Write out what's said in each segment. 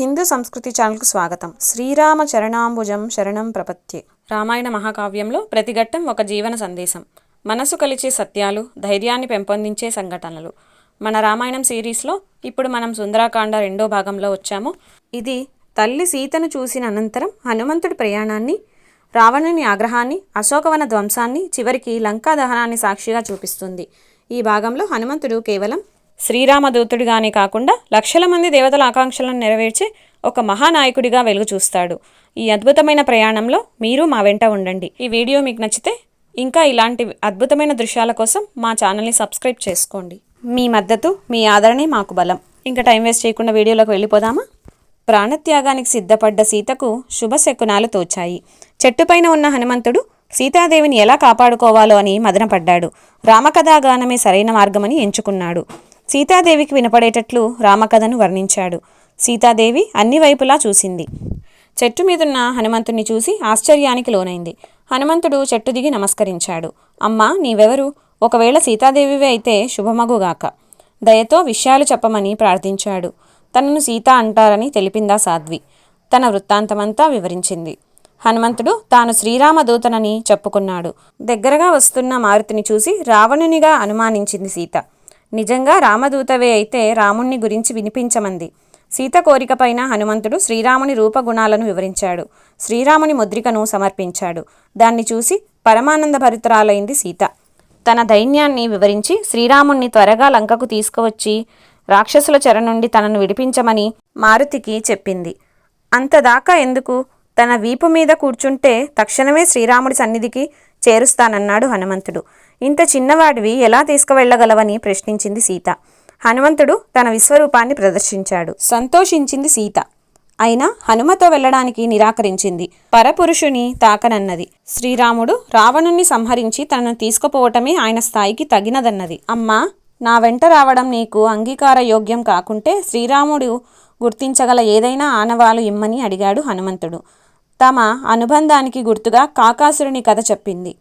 హిందూ సంస్కృతి ఛానల్కు స్వాగతం. శ్రీరామ చరణాంబుజం శరణం ప్రపత్యే. రామాయణ మహాకావ్యంలో ప్రతి ఘట్టం ఒక జీవన సందేశం. మనసు కలిచే సత్యాలు ధైర్యాన్ని పెంపొందించే సంఘటనలు. మన రామాయణం సిరీస్లో ఇప్పుడు మనం సుందరాకాండ రెండో భాగంలో వచ్చాము. ఇది తల్లి సీతను చూసిన అనంతరం హనుమంతుడి ప్రయాణాన్ని రావణుని ఆగ్రహాన్ని అశోకవన ధ్వంసాన్ని చివరికి లంకా దహనాన్ని సాక్షిగా చూపిస్తుంది. ఈ భాగంలో హనుమంతుడు కేవలం శ్రీరామదూతుడిగానే కాకుండా లక్షల మంది దేవతల ఆకాంక్షలను నెరవేర్చి ఒక మహానాయకుడిగా వెలుగు చూస్తాడు. ఈ అద్భుతమైన ప్రయాణంలో మీరు మా వెంట ఉండండి. ఈ వీడియో మీకు నచ్చితే ఇంకా ఇలాంటి అద్భుతమైన దృశ్యాల కోసం మా ఛానల్ని సబ్స్క్రైబ్ చేసుకోండి. మీ మద్దతు మీ ఆదరణే మాకు బలం. ఇంకా టైం వేస్ట్ చేయకుండా వీడియోలోకి వెళ్ళిపోదామా? ప్రాణత్యాగానికి సిద్ధపడ్డ సీతకు శుభశకునాలు తోచాయి. చెట్టుపైన ఉన్న హనుమంతుడు సీతాదేవిని ఎలా కాపాడుకోవాలో అని మదనపడ్డాడు. రామకథాగానమే సరైన మార్గమని ఎంచుకున్నాడు. సీతాదేవికి వినపడేటట్లు రామకథను వర్ణించాడు. సీతాదేవి అన్ని వైపులా చూసింది. చెట్టు మీదున్న హనుమంతుణ్ణి చూసి ఆశ్చర్యానికి లోనైంది. హనుమంతుడు చెట్టు దిగి నమస్కరించాడు. అమ్మా నీవెవరు? ఒకవేళ సీతాదేవివే అయితే శుభమగుగాక దయతో విషయాలు చెప్పమని ప్రార్థించాడు. తనను సీత అంటారని తెలిపిందా సాధ్వి? తన వృత్తాంతమంతా వివరించింది. హనుమంతుడు తాను శ్రీరామదూతనని చెప్పుకున్నాడు. దగ్గరగా వస్తున్న మారుతిని చూసి రావణునిగా అనుమానించింది సీత. నిజంగా రామదూతవే అయితే రాముణ్ణి గురించి వినిపించమంది. సీత కోరికపైన హనుమంతుడు శ్రీరాముని రూపగుణాలను వివరించాడు. శ్రీరాముని ముద్రికను సమర్పించాడు. దాన్ని చూసి పరమానంద భరితరాలైంది సీత. తన దైన్యాన్ని వివరించి శ్రీరాముణ్ణి త్వరగా లంకకు తీసుకువచ్చి రాక్షసుల చెర నుండి తనను విడిపించమని మారుతికి చెప్పింది. అంతదాకా ఎందుకు? తన వీపు మీద కూర్చుంటే తక్షణమే శ్రీరాముడి సన్నిధికి చేరుస్తానన్నాడు హనుమంతుడు. ఇంత చిన్నవాడివి ఎలా తీసుకువెళ్ళగలవని ప్రశ్నించింది సీత. హనుమంతుడు తన విశ్వరూపాన్ని ప్రదర్శించాడు. సంతోషించింది సీత. అయినా హనుమతో వెళ్ళడానికి నిరాకరించింది. పరపురుషుని తాకనన్నది. శ్రీరాముడు రావణుణ్ణి సంహరించి తనను తీసుకుపోవటమే ఆయన స్థాయికి తగినదన్నది. అమ్మా నా వెంట రావడం నీకు అంగీకార యోగ్యం కాకుంటే శ్రీరాముడు గుర్తించగల ఏదైనా ఆనవాలు ఇమ్మని అడిగాడు హనుమంతుడు. తమ అనుబంధానికి గుర్తుగా కాకాసురుని కథ చెప్పింది.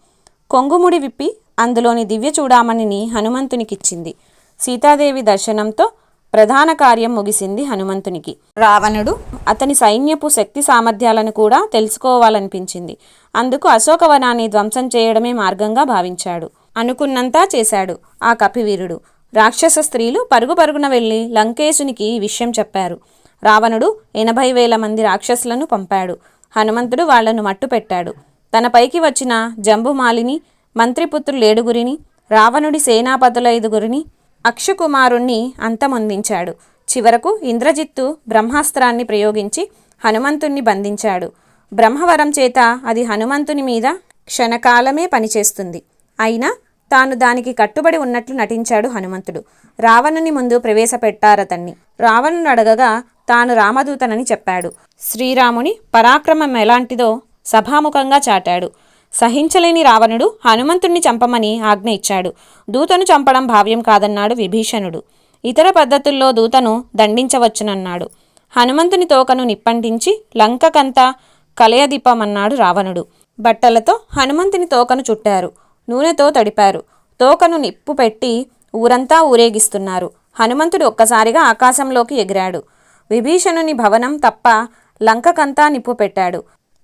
కొంగుముడి విప్పి అందులోని దివ్య చూడామణిని హనుమంతునికిచ్చింది. సీతాదేవి దర్శనంతో ప్రధాన కార్యం ముగిసింది హనుమంతునికి. రావణుడు అతని సైన్యపు శక్తి సామర్థ్యాలను కూడా తెలుసుకోవాలనిపించింది. అందుకు అశోకవనాన్ని ధ్వంసం చేయడమే మార్గంగా భావించాడు. అనుకున్నంతా చేశాడు ఆ కపివీరుడు. రాక్షస స్త్రీలు పరుగు పరుగున వెళ్ళి లంకేశునికి విషయం చెప్పారు. రావణుడు ఎనభై వేల మంది రాక్షసులను పంపాడు. హనుమంతుడు వాళ్ళను మట్టుపెట్టాడు. తన పైకి వచ్చిన జంబుమాలిని మంత్రిపుత్రులు ఏడుగురిని రావణుడి సేనాపతుల ఐదుగురిని అక్షకుమారుణ్ణి అంతమొందించాడు. చివరకు ఇంద్రజిత్తు బ్రహ్మాస్త్రాన్ని ప్రయోగించి హనుమంతుణ్ణి బంధించాడు. బ్రహ్మవరం చేత అది హనుమంతుని మీద క్షణకాలమే పనిచేస్తుంది. అయినా తాను దానికి కట్టుబడి ఉన్నట్లు నటించాడు హనుమంతుడు. రావణుని ముందు ప్రవేశపెట్టారతన్ని. రావణుడు అడగగా తాను రామదూతనని చెప్పాడు. శ్రీరాముని పరాక్రమం ఎలాంటిదో సభాముఖంగా చాటాడు. సహించలేని రావణుడు హనుమంతుణ్ణి చంపమని ఆజ్ఞ ఇచ్చాడు. దూతను చంపడం భావ్యం కాదన్నాడు విభీషణుడు. ఇతర పద్ధతుల్లో దూతను దండించవచ్చునన్నాడు. హనుమంతుని తోకను నిప్పంటించి లంకకంతా కలయదీపమన్నాడు రావణుడు. బట్టలతో హనుమంతుని తోకను చుట్టారు. నూనెతో తడిపారు. తోకను నిప్పు పెట్టి ఊరంతా ఊరేగిస్తున్నారు. హనుమంతుడు ఒక్కసారిగా ఆకాశంలోకి ఎగిరాడు. విభీషణుని భవనం తప్ప లంకకంతా నిప్పు పెట్టాడు.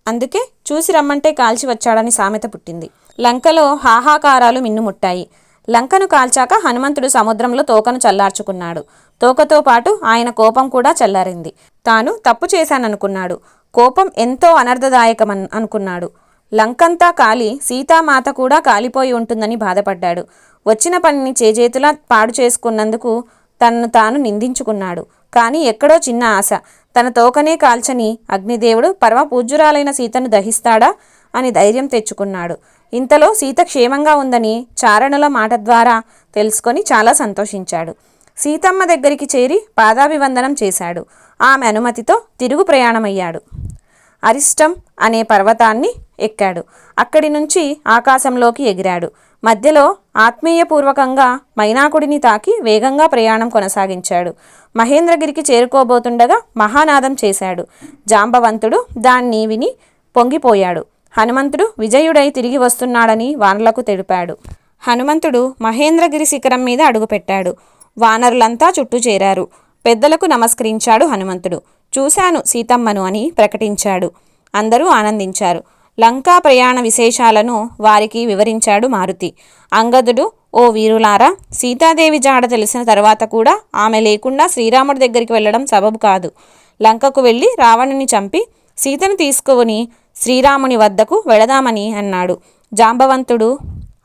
అందుకే చూసి రమ్మంటే కాల్చి వచ్చాడని సామెత పుట్టింది. లంకలో హాహాకారాలు మిన్నుముట్టాయి. లంకను కాల్చాక హనుమంతుడు సముద్రంలో తోకను చల్లార్చుకున్నాడు. తోకతో పాటు ఆయన కోపం కూడా చల్లారింది. తాను తప్పు చేశాననుకున్నాడు. కోపం ఎంతో అనర్థదాయకమన్ అనుకున్నాడు. లంకంతా కాలి సీతామాత కూడా కాలిపోయి ఉంటుందని బాధపడ్డాడు. వచ్చిన పనిని చేజేతులా పాడు చేసుకున్నందుకు తనను తాను నిందించుకున్నాడు. కానీ ఎక్కడో చిన్న ఆశ. తన తోకనే కాల్చని అగ్నిదేవుడు పరమ పూజ్యురాలైన సీతను దహిస్తాడా అని ధైర్యం తెచ్చుకున్నాడు. ఇంతలో సీత క్షేమంగా ఉందని చారణుల మాట ద్వారా తెలుసుకొని చాలా సంతోషించాడు. సీతమ్మ దగ్గరికి చేరి పాదాభివందనం చేశాడు. ఆమె అనుమతితో తిరుగు ప్రయాణమయ్యాడు. అరిష్టం అనే పర్వతాన్ని ఎక్కాడు. అక్కడి నుంచి ఆకాశంలోకి ఎగిరాడు. మధ్యలో ఆత్మీయపూర్వకంగా మైనాకుడిని తాకి వేగంగా ప్రయాణం కొనసాగించాడు. మహేంద్రగిరికి చేరుకోబోతుండగా మహానాదం చేశాడు. జాంబవంతుడు దాన్ని విని పొంగిపోయాడు. హనుమంతుడు విజయుడై తిరిగి వస్తున్నాడని వానలకు తెలిపాడు. హనుమంతుడు మహేంద్రగిరి శిఖరం మీద అడుగుపెట్టాడు. వానరులంతా చుట్టూ చేరారు. పెద్దలకు నమస్కరించాడు హనుమంతుడు. చూశాను సీతమ్మను అని ప్రకటించాడు. అందరూ ఆనందించారు. లంకా ప్రయాణ విశేషాలను వారికి వివరించాడు మారుతి. అంగదుడు ఓ వీరులారా సీతాదేవి జాడ తెలిసిన తర్వాత కూడా ఆమె లేకుండా శ్రీరాముడి దగ్గరికి వెళ్ళడం సబబు కాదు. లంకకు వెళ్ళి రావణుని చంపి సీతను తీసుకుని శ్రీరాముని వద్దకు వెళదామని అన్నాడు. జాంబవంతుడు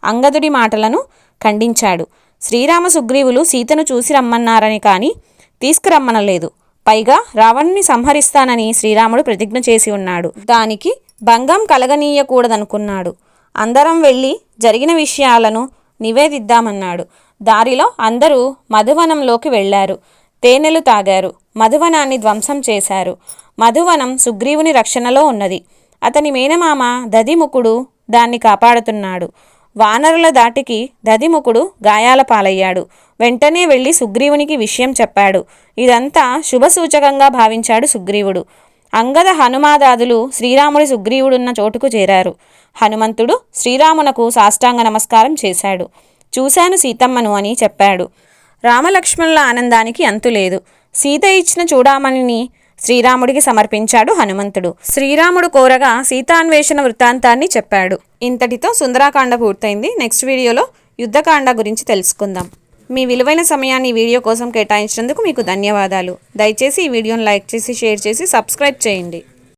అంగదుడి మాటలను ఖండించాడు. శ్రీరామ సుగ్రీవులు సీతను చూసి రమ్మన్నారని కానీ తీసుకురమ్మనలేదు. పైగా రావణుని సంహరిస్తానని శ్రీరాముడు ప్రతిజ్ఞ చేసి ఉన్నాడు. దానికి భంగం కలగనీయకూడదనుకున్నాడు. అందరం వెళ్ళి జరిగిన విషయాలను నివేదిద్దామన్నాడు. దారిలో అందరూ మధువనంలోకి వెళ్ళారు. తేనెలు తాగారు. మధువనాన్ని ధ్వంసం చేశారు. మధువనం సుగ్రీవుని రక్షణలో ఉన్నది. అతని మేనమామ దదిముఖుడు దాన్ని కాపాడుతున్నాడు. వానరుల దాటికి దదిముఖుడు గాయాల పాలయ్యాడు. వెంటనే వెళ్ళి సుగ్రీవునికి విషయం చెప్పాడు. ఇదంతా శుభసూచకంగా భావించాడు సుగ్రీవుడు. అంగద హనుమాదాదులు శ్రీరాముడి సుగ్రీవుడున్న చోటుకు చేరారు. హనుమంతుడు శ్రీరామునకు సాష్టాంగ నమస్కారం చేశాడు. చూశాను సీతమ్మను అని చెప్పాడు. రామలక్ష్మణుల ఆనందానికి అంతులేదు. సీత ఇచ్చిన చూడామణిని శ్రీరాముడికి సమర్పించాడు హనుమంతుడు. శ్రీరాముడు కోరగా సీతాన్వేషణ వృత్తాంతాన్ని చెప్పాడు. ఇంతటితో సుందరాకాండ పూర్తయింది. నెక్స్ట్ వీడియోలో యుద్ధకాండ గురించి తెలుసుకుందాం. మీ విలువైన సమయాన్ని వీడియో కోసం కేటాయించినందుకు మీకు ధన్యవాదాలు. దయచేసి ఈ వీడియోను లైక్ చేసి షేర్ చేసి సబ్స్క్రైబ్ చేయండి.